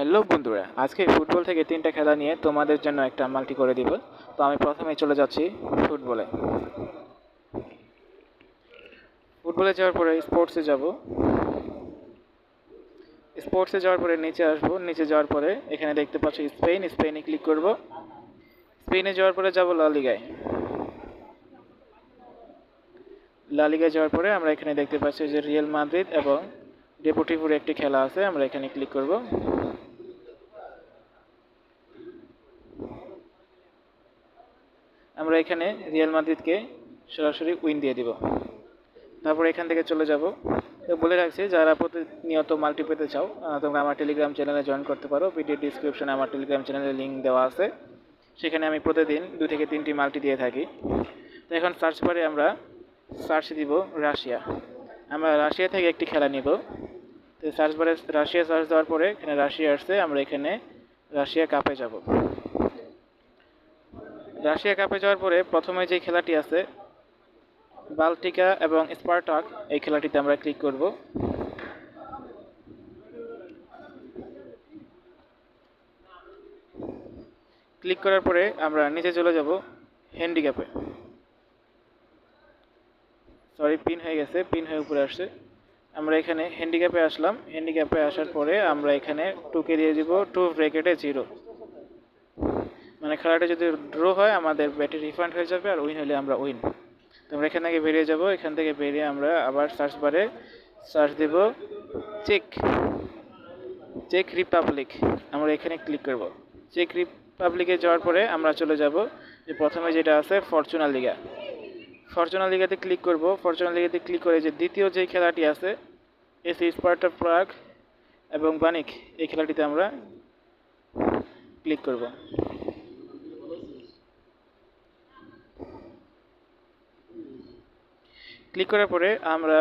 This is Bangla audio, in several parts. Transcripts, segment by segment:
হ্যালো বন্ধুরা, আজকে ফুটবল থেকে তিনটা খেলা নিয়ে তোমাদের জন্য একটা মাল্টি করে দিব। তো আমি প্রথমে চলে যাচ্ছি ফুটবলে। ফুটবলে যাওয়ার পরে স্পোর্টসে যাব। স্পোর্টসে যাওয়ার পরে নিচে আসব, নিচে যাওয়ার পরে এখানে দেখতে পাচ্ছি স্পেন, স্পেনে ক্লিক করব। স্পেনে যাওয়ার পরে যাব লালিগায় লালিগায় যাওয়ার পরে আমরা এখানে দেখতে পাচ্ছি যে রিয়েল মাদ্রিদ এবং ডেপুটিভুর একটি খেলা আছে, আমরা এখানে ক্লিক করব। আমরা এখানে রিয়াল মাদ্রিদকে সরাসরি উইন দিয়ে দিব। তারপর এখান থেকে চলে যাব। বলে রাখছি, যারা প্রতিনিয়ত মাল্টি পেতে চাও তোমরা আমার টেলিগ্রাম চ্যানেলে জয়েন করতে পারো। ভিডিও ডিসক্রিপশনে আমার টেলিগ্রাম চ্যানেলের লিঙ্ক দেওয়া আছে। সেখানে আমি প্রতিদিন দু থেকে তিনটি মাল্টি দিয়ে থাকি। তো এখন সার্চ বারে আমরা সার্চ দিব রাশিয়া। আমরা রাশিয়া থেকে একটি খেলা নিব। তো সার্চ বারে রাশিয়া সার্চ দেওয়ার পরে এখানে রাশিয়া আসছে, আমরা এখানে রাশিয়া কাপে যাব। রাশিয়া কাপে যাওয়ার পরে প্রথমে যে খেলাটি আছে, বাল্টিকা এবং স্পার্টাক, এই খেলাটিতে আমরা ক্লিক করব। ক্লিক করার পরে আমরা নিচে চলে যাব হ্যান্ডিক্যাপে সরি পিন হয়ে গেছে পিন হয়ে উপরে আসছে। আমরা এখানে হ্যান্ডিক্যাপে আসলাম। হ্যান্ডিক্যাপে আসার পরে আমরা এখানে টুকে দিয়ে দিব টু ব্রেকেটে জিরো মানে খেলাটা যদি ড্র হয়, আমাদের ব্যাটে রিফান্ড হয়ে যাবে আর উইন হলে আমরা উইন তো আমরা এখান থেকে বেরিয়ে যাব, এখান থেকে বেরিয়ে আমরা আবার সার্চ বারে সার্চ দেব চেক চেক রিপাবলিক আমরা এখানে ক্লিক করব। চেক রিপাবলিকে যাওয়ার পরে আমরা চলে যাব যে প্রথমে যেটা আছে ফরচুনা লিগা ফরচুনা লিগাতে ক্লিক করব। ফরচুনা লিগাতে ক্লিক করে যে দ্বিতীয় যে খেলাটি আছে এসি স্পার্টা প্রাগ এবং বানিক এই খেলাটিতে আমরা ক্লিক করব। ক্লিক করার পরে আমরা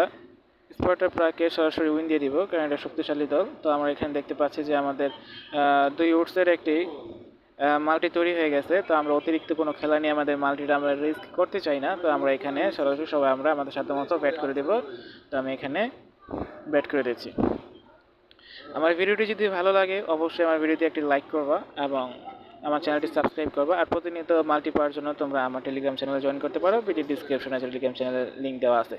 স্পার্টা প্রাগকে সরাসরি উইন দিয়ে দিব, কারণ এটা শক্তিশালী দল। তো আমরা এখানে দেখতে পাচ্ছি যে আমাদের দুই উডসের একটি মাল্টি তৈরি হয়ে গেছে। তো আমরা অতিরিক্ত কোনো খেলা নিয়ে আমাদের মাল্টিটা আমরা রিস্ক করতে চাই না। তো আমরা এখানে সরাসরি সবাই আমরা আমাদের সাধ্য মতো ব্যাট করে দেব। তো আমি এখানে ব্যাট করে দিচ্ছি। আমার ভিডিওটি যদি ভালো লাগে, অবশ্যই আমার ভিডিওতে একটি লাইক করবা এবং আমার চ্যানেলটি সাবস্ক্রাইব করব আর প্রতিনিয়ত মাল্টি পাওয়ার জন্য তোমরা আমার টেলিগ্রাম চ্যানেলে জয়েন করতে পারো। ভিডিও ডিসক্রিপশনে টেলিগ্রাম চ্যানেলের লিঙ্ক দেওয়া আছে।